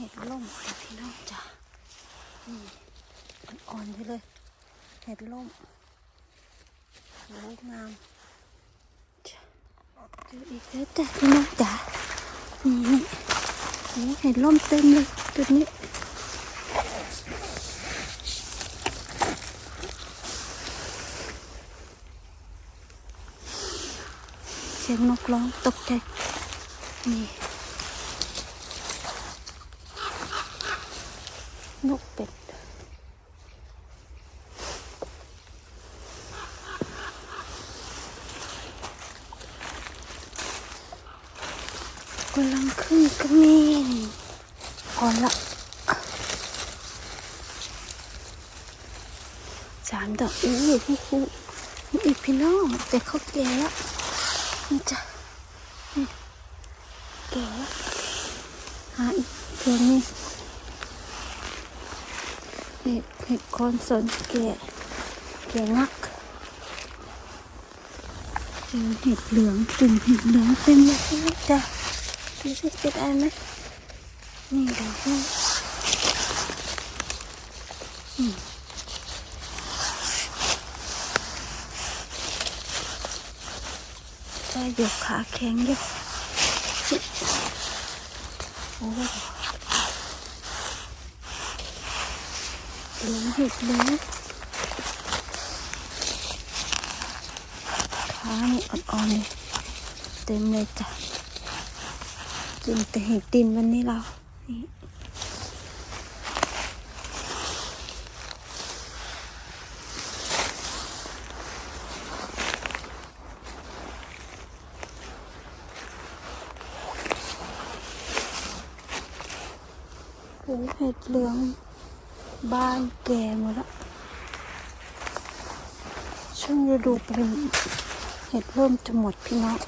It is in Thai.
เห็ดล่มค่ะพี่น้องจ้ะนี่อ่อนๆไปเลย เห็ดล่มโอ้งามจ้ะเจออีกแล้วจ้ะพี่น้องจ้ะนี่นี่โอ้เห็ดล่มเต็มเลยจุดนี้เสียงนกร้องตกใจนี่ นกเป็ด กำลังขึ้นกระเมนพอละสามดอกอู้หูหูมีอีกพี่น้องแต่เขาแก่แล้วนี่จ้ะแก่แล้วหาอีกตัวนี้ เห็ดเห็ดคนสนแก่แก่งักเจอเห็ดเหลืองจุ่มเห็ดเหลืองเต็มเลยจ้ะดูสิเจะได้ไหมนี่ดอกนี่อืมจะยกขาแข็งอยู่โอ้ หลงเห็ดเหลืองขานี่อ่อนๆเลยเต็มเลยจ้ะกินแต่เห็ดดินวันนี้เรานี่เห็ดเหลือง บ้านแกหมดแล้วช่วงฤดูเป็นเห็ดเริ่มจะหมดพี่น้อง